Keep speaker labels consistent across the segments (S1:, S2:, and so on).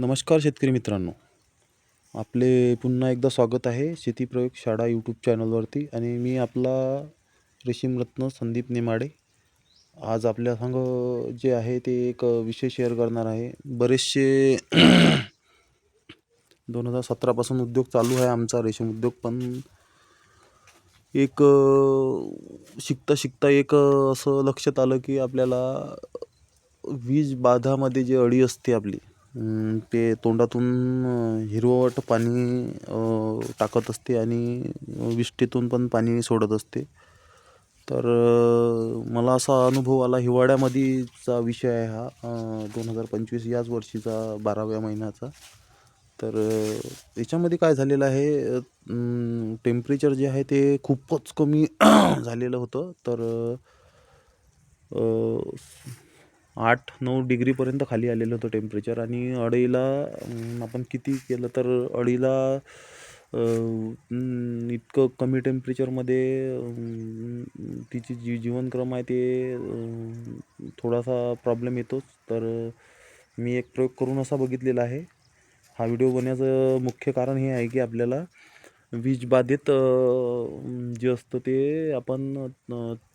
S1: नमस्कार शेतकरी मित्रांनो. आपले पुन्हा एकदा स्वागत आहे शेती प्रयोग शाळा यूट्यूब चॅनलवरती आणि मी आपला रेशीम रत्न संदीप नेमाडे. आज आपल्या संग जे आहे ते एक विषय शेअर करणार आहे. बरेचसे दोन हजार सतरापासून उद्योग चालू आहे आमचा रेशीम उद्योग पण एक शिकता शिकता एक असं लक्षात आलं की आपल्याला वीज बाधामध्ये जे अळी असते आपली ते तोंडातून हिरवट पाणी टाकत असते आणि विष्टीतून पण पाणी सोडत असते. तर मला असा अनुभव आला हिवाळ्यामध्येचा विषय आहे हा दोन हजार पंचवीस याच वर्षीचा बाराव्या महिन्याचा. तर याच्यामध्ये काय झालेलं आहे टेम्परेचर जे आहे ते खूपच कमी झालेलं होतं. तर आठ नऊ डिग्रीपर्यंत खाली आलेलं होतं टेम्परेचर आणि अडीला आपण किती केलं तर अडीला इतकं कमी टेम्परेचरमध्ये तिची जी जीवनक्रम आहे ते थोडासा प्रॉब्लेम येतोच. तर मी एक प्रयोग करून असा बघितलेला आहे. हा व्हिडिओ बनण्याचं मुख्य कारण हे आहे की आपल्याला वीज बाधेत जे असतं ते आपण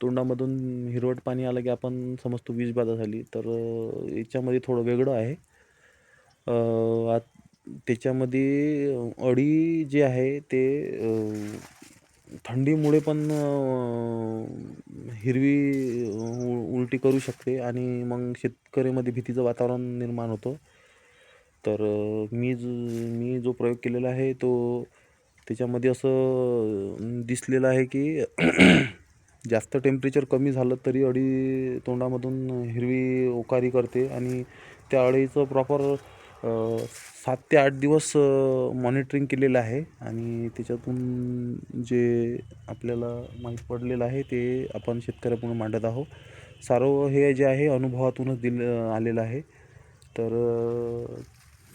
S1: तोंडामधून हिरवट पाणी आलं की आपण समजतो वीजबाधा झाली. तर याच्यामध्ये थोडं वेगळं आहे. आत त्याच्यामध्ये अळी जे आहे ते थंडीमुळे पण हिरवी उ- उलटी करू शकते आणि मग शेतकऱ्यामध्ये भीतीचं वातावरण निर्माण होतं. तर मी ज मी जो प्रयोग केलेला आहे तो त्याच्यामध्ये असं दिसलेलं आहे की जास्त टेम्परेचर कमी झालं तरी अळी तोंडामधून हिरवी ओकारी करते आणि त्या अळीचं प्रॉपर सात ते आठ दिवस मॉनिटरिंग केलेलं आहे. आणि त्याच्यातून जे आपल्याला माहीत पडलेलं आहे ते आपण शेतकऱ्यापुढे मांडत आहोत. सारं हे जे आहे अनुभवातूनच दिलं आलेलं आहे. तर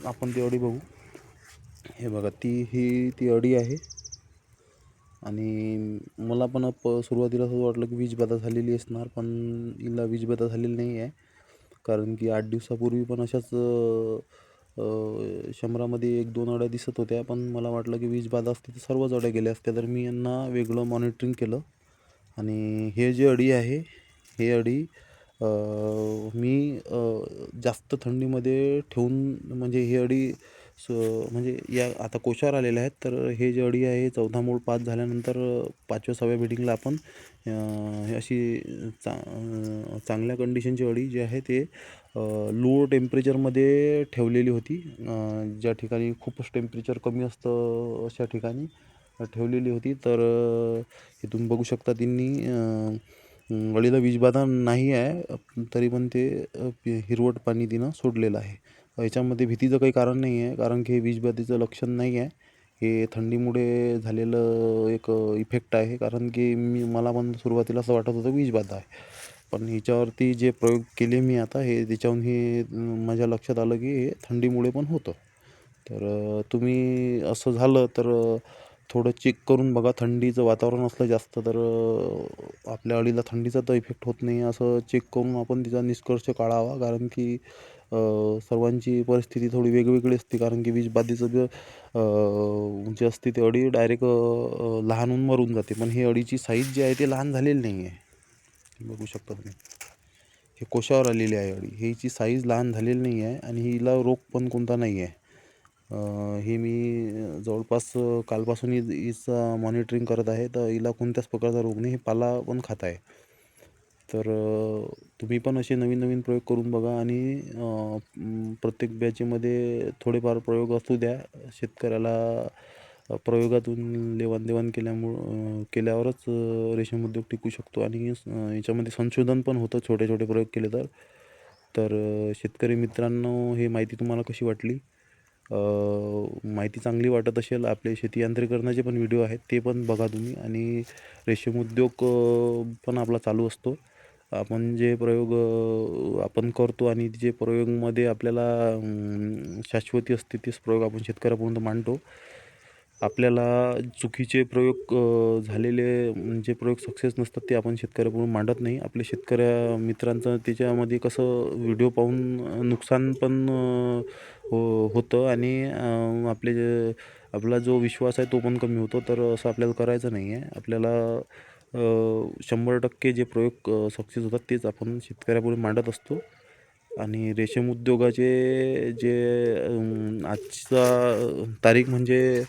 S1: आपण ती अळी बघू. हे बघा ती ही ती अडी आहे. आणि मला पण प सुरुवातीला असं वाटलं की वीजबाधा झालेली असणार पण हिला वीजबाधा झालेली नाही आहे. कारण की आठ दिवसापूर्वी पण अशाच शंभरामध्ये एक दोन अड्या दिसत होत्या. पण मला वाटलं की वीजबाधा असते तर सर्वच अड्या गेल्या असत्या. तर मी यांना वेगळं मॉनिटरिंग केलं. आणि हे जे अडी आहे हे अडी मी जास्त थंडीमध्ये ठेवून म्हणजे ही अडी स म्हणजे या आता कोशावर आलेल्या आहेत तर हे जे अळी आहे चौदा मूळ पाच झाल्यानंतर पाचव्या सहाव्या बिडिंगला आपण हे अशी चा चांगल्या कंडिशनची अळी जी आहे ते लो टेम्परेचरमध्ये ठेवलेली होती. ज्या ठिकाणी खूपच टेम्परेचर कमी असतं अशा ठिकाणी ठेवलेली होती. तर हे तुम्ही बघू शकता त्यांनी अळीला वीजबाधा नाही आहे तरी पण ते हिरवट पाणी तिनं सोडलेलं आहे. याच्यामध्ये भीतीचं काही कारण नाही आहे कारण की हे वीजबाधेचं लक्षण नाही आहे हे थंडीमुळे झालेलं एक इफेक्ट आहे. कारण की मी मला पण सुरुवातीला असं वाटत होतं वीजबाधा आहे. पण ह्याच्यावरती जे प्रयोग केले मी आता हे त्याच्याहून हे माझ्या लक्षात आलं की हे थंडीमुळे पण होतं. तर तुम्ही असं झालं तर थोडं चेक करून बघा. थंडीचं वातावरण असलं जास्त तर आपल्या अळीला थंडीचा तर इफेक्ट होत नाही. असं चेक करून आपण तिचा निष्कर्ष काढावा. कारण की सर्वांची परिस्थिती थोडी वेगवेगळी असते कारण की वीजबाधेचं जे जे असते ते अळी डायरेक्ट लहान होऊन मरून जाते. पण ही अळीची साईज जी आहे ते लहान झालेली नाही आहे. बघू शकता तुम्ही. हे कोशावर आलेली आहे अळी हिची साईज लहान झालेली नाही आहे आणि हिला रोग पण कोणता नाही आहे. हे मी जवळपास कालपासून हिचं मॉनिटरिंग करत आहे. तर हिला कोणत्याच प्रकारचा रोग नाही. हे पाला पण खात आहे. तर तुम्ही पण असे नवीन नवीन प्रयोग करून बघा आणि प्रत्येक बॅचेमध्ये थोडेफार प्रयोग असू द्या. शेतकऱ्याला प्रयोगातून देवाणदेवाण केल्यामुळं केल्यावरच रेशीम उद्योग टिकू शकतो आणि याच्यामध्ये संशोधन पण होतं छोटे छोटे प्रयोग केले तर. तर शेतकरी मित्रांनो हे माहिती तुम्हाला कशी वाटली? माहिती चांगली वाटत असेल आपले शेती यांत्रिकरणाचे पण व्हिडिओ आहेत ते पण बघा तुम्ही आणि रेशीम उद्योग पण आपला चालू असतो. आपण जे प्रयोग आपण करतो आणि जे प्रयोगमध्ये आपल्याला शाश्वती असते तेच प्रयोग आपण शेतकऱ्यापर्यंत मांडतो आपल्याला चुकीचे प्रयोग झालेले जे प्रयोग सक्सेस नसतात ते आपण शेतकऱ्यापर्यंत मांडत नाही. आपल्या शेतकऱ्या मित्रांचं त्याच्यामध्ये कसं व्हिडिओ पाहून नुकसान पण हो होतं आणि आपले जे आपला जो विश्वास आहे तो पण कमी होतो. तर असं आपल्याला करायचं नाही आहे आपल्याला शंभर टक्के जे प्रयोग सक्सेस होतात तेच आपण शेतकऱ्यापुढे मांडत असतो. आणि रेशीम उद्योगाचे जे आजचा तारीख म्हणजे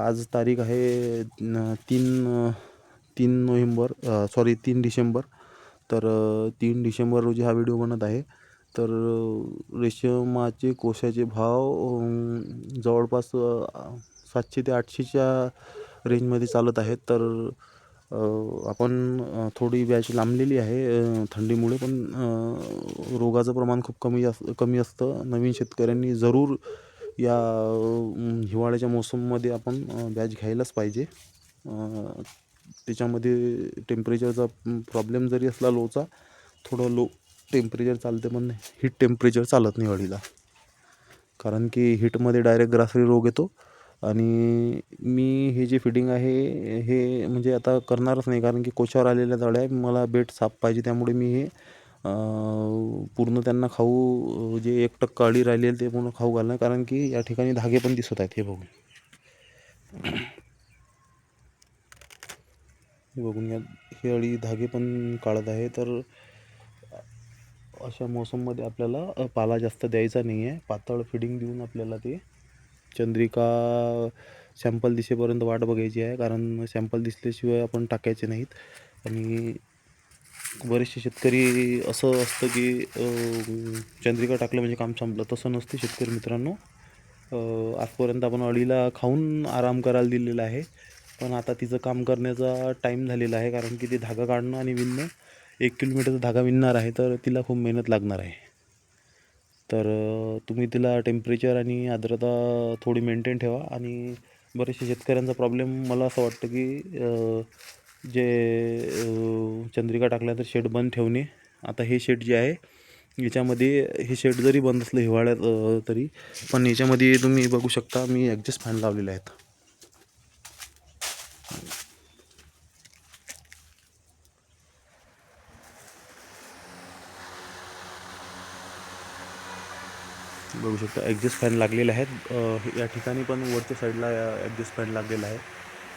S1: आज तारीख आहे तीन तीन नोव्हेंबर सॉरी तीन डिसेंबर. तर तीन डिसेंबर रोजी हा व्हिडिओ बनत आहे. तर रेशमाचे कोशाचे भाव जवळपास सातशे ते आठशेच्या रेंजमध्ये चालत आहेत. तर आपण थोडी बॅच लांबलेली आहे थंडीमुळे पण रोगाचं प्रमाण खूप कमी जास्त कमी असतं. नवीन शेतकऱ्यांनी जरूर या हिवाळ्याच्या मोसममध्ये आपण बॅच घ्यायलाच पाहिजे. त्याच्यामध्ये टेम्परेचरचा प्रॉब्लेम जरी असला लोचा थोडं लो टेम्परेचर चालते पण हीट टेम्परेचर चालत नाही अडीला कारण की हीटमध्ये डायरेक्ट ग्रासरी रोग येतो. आणि मी हे जे फिडिंग आहे हे म्हणजे आता करणारच नाही. कारण की कोचावर आलेल्या अळ्या मला बेट साफ पाहिजे त्यामुळे मी हे पूर्ण त्यांना खाऊ जे एक टक्का अळी राहिली आहे ते पूर्ण खाऊ घालणार. कारण की या ठिकाणी धागे पण दिसत आहेत हे बघून. हे बघून या हे अळी धागे पण काढत आहे. तर अशा मोसममध्ये आपल्याला पाला जास्त द्यायचा नाही आहे पातळ फिडिंग देऊन आपल्याला ते चंद्रिका सॅम्पल दिसेपर्यंत वाट बघायची आहे कारण सॅम्पल दिसल्याशिवाय आपण टाकायचे नाहीत. आणि बरेचसे शेतकरी असं असतं की चंद्रिका टाकलं म्हणजे काम संपलं. तसं नसतं शेतकरी मित्रांनो. आजपर्यंत आपण अळीला खाऊन आराम करायला दिलेला आहे. पण आता तिचं काम करण्याचा टाईम झालेला आहे कारण की ते धागा काढणं आणि विणणं एक किलोमीटरचा धागा विणणार आहे तर तिला खूप मेहनत लागणार आहे. तर तुम्ही तिला टेम्परेचर आणि आर्द्रता थोडी मेंटेन ठेवा. आणि बरेचसे शेतकऱ्यांचा प्रॉब्लेम मला असं वाटतं की जे चंद्रिका टाकल्यानंतर शेड बंद ठेवणे. आता हे शेड जे आहे याच्यामध्ये हे शेड जरी बंद असलं हिवाळ्यात तरी पण याच्यामध्ये तुम्ही बघू शकता मी ॲडजस्ट फॅन लावलेले आहेत. बघू शकता. ॲडजस्ट फॅन लागलेले आहेत. या ठिकाणी पण वरच्या साईडला ॲडजस्ट फॅन लागलेला आहे.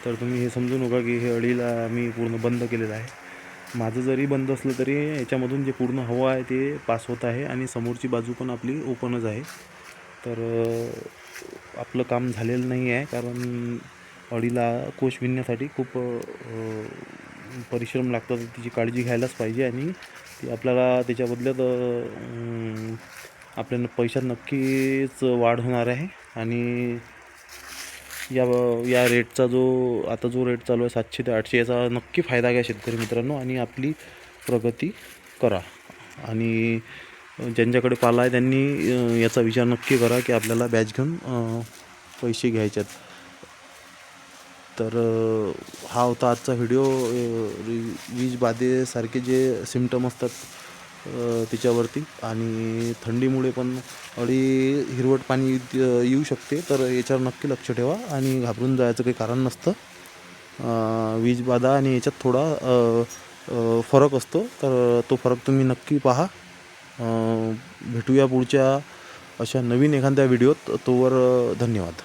S1: तर तुम्ही हे समजू नका की हे अडीला मी पूर्ण बंद केलेलं आहे. माझं जरी बंद असलं तरी याच्यामधून जे पूर्ण हवा आहे ते पास होत आहे आणि समोरची बाजू पण आपली ओपनच आहे. तर आपलं काम झालेलं नाही आहे कारण अडीला कोश विणण्यासाठी खूप परिश्रम लागतात. तिची काळजी घ्यायलाच पाहिजे आणि ती आपल्याला त्याच्या बदल्यात आपल्याला पैशात नक्कीच वाढ होणार आहे. आणि या या रेटचा जो आता जो रेट चालू आहे सातशे ते आठशे याचा नक्की फायदा घ्या शेतकरी मित्रांनो आणि आपली प्रगती करा. आणि ज्यांच्याकडे पाला आहे त्यांनी याचा विचार नक्की करा की आपल्याला बॅच घेऊन पैसे घ्यायचे आहेत. तर हा होता आजचा व्हिडिओ वीज बाधेसारखे जे सिमटम असतात तिच्यावरती. आणि थंडीमुळे पण अळी हिरवट पाणी येऊ शकते. तर याच्यावर नक्की लक्ष ठेवा आणि घाबरून जायचं काही कारण नसतं. वीज बाधा आणि याच्यात थोडा फरक असतो. तर तो फरक तुम्ही नक्की पहा. भेटूया पुढच्या अशा नवीन एखाद्या व्हिडिओत. तोवर धन्यवाद.